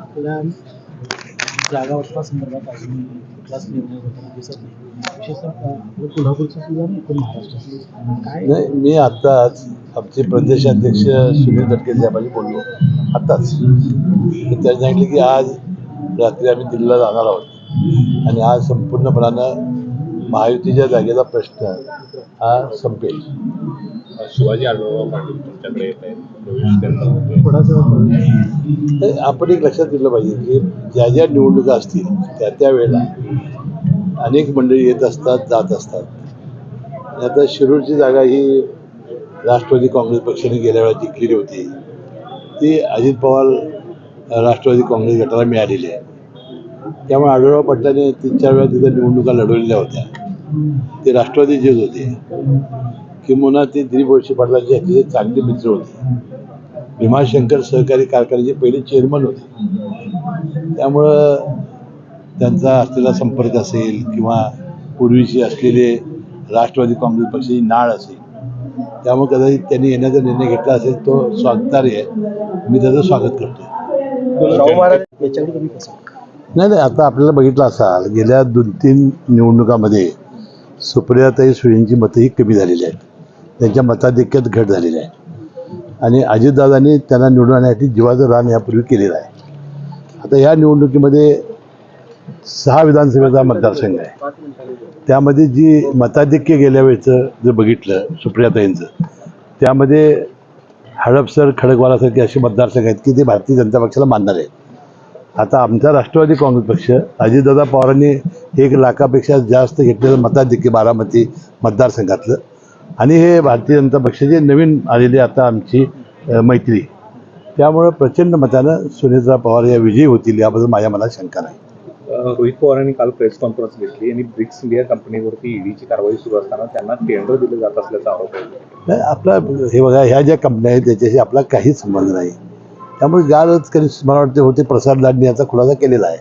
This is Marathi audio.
आपल्या जागा वाटपा संदर्भात अजून कुठलाच निर्णय होताना दिसत नाही विशेषतः आपलं सुद्धा काय नाही मी आत्ताच आमचे प्रदेशाध्यक्ष सुनील तटके साहेबांनी बोललो. आत्ताच त्यांनी सांगितले की आज रात्री आम्ही दिल्लीला जाणार आहोत. आणि आज संपूर्णपणानं महायुतीच्या जागेचा प्रश्न हा संपेल. शिवाजी आढळराव पाटील तुमच्याकडे येत आहेत प्रवेश आपण एक लक्षात दिलं पाहिजे की ज्या ज्या निवडणुका असतील त्या त्या वेळेला अनेक मंडळी येत असतात जात असतात. आणि आता शिरूरची जागा ही राष्ट्रवादी काँग्रेस पक्षाने गेल्या वेळा जिंकलेली होती. ती अजित पवार राष्ट्रवादी काँग्रेस गटाला मिळालेली आहे. त्यामुळे आढळराव पाटलाने तीन चार वेळा तिथं निवडणुका लढवलेल्या होत्या. ते राष्ट्रवादीचेच होते. किंबहुना ते दिलीप वळसे पाटलांचे अतिशय चांगले मित्र होते. भीमाशंकर सहकारी कारखान्याचे पहिले चेअरमन होते. त्यामुळं त्यांचा असलेला संपर्क असेल किंवा पूर्वीची असलेले राष्ट्रवादी काँग्रेस पक्षाची नाळ असेल त्यामुळे कदाचित त्यांनी येण्याचा निर्णय घेतला असेल तो स्वागतार्य आहे. मी त्याचं स्वागत करतो नाही नाही आता आपल्याला बघितलं असाल गेल्या दोन तीन निवडणुकामध्ये सुप्रियाताई सुळेंची मतं ही कमी झालेली आहेत. त्यांच्या मताधिक्यात घट झालेली आहे. आणि अजितदादांनी त्यांना निवडून आणण्यासाठी जीवाचं रान यापूर्वी केलेलं आहे. आता या निवडणुकीमध्ये सहा विधानसभेचा मतदारसंघ आहे. त्यामध्ये जी मताधिक्य गेल्या वेळचं जर बघितलं सुप्रियाताईंचं त्यामध्ये हडपसर खडकवालासारखे असे मतदारसंघ आहेत की ते भारतीय जनता पक्षाला मानणार आहेत. आता आमचा राष्ट्रवादी काँग्रेस पक्ष अजितदादा पवारांनी एक लाखापेक्षा जास्त घेतलेलं मताधिक्य बारामती मतदारसंघातलं आणि हे भारतीय जनता पक्षाचे नवीन आलेली आता आमची मैत्री त्यामुळं प्रचंड मतानं सुनीता पवार या विजयी होतील याबद्दल माझ्या मनात शंका नाही. रोहित पवारांनी काल प्रेस कॉन्फरन्स घेतली आणि ब्रिक्स इंडिया कंपनीवरती ईडीची कारवाई सुरू असताना त्यांना टेंडर दिलं जात असल्याचा आरोप आहे. नाही आपला हे बघा ह्या ज्या कंपन्या आहेत त्याच्याशी आपला काहीच संबंध नाही. त्यामुळे गालच कधी मला वाटते होते प्रसाद लाडनी याचा खुलासा केलेला आहे.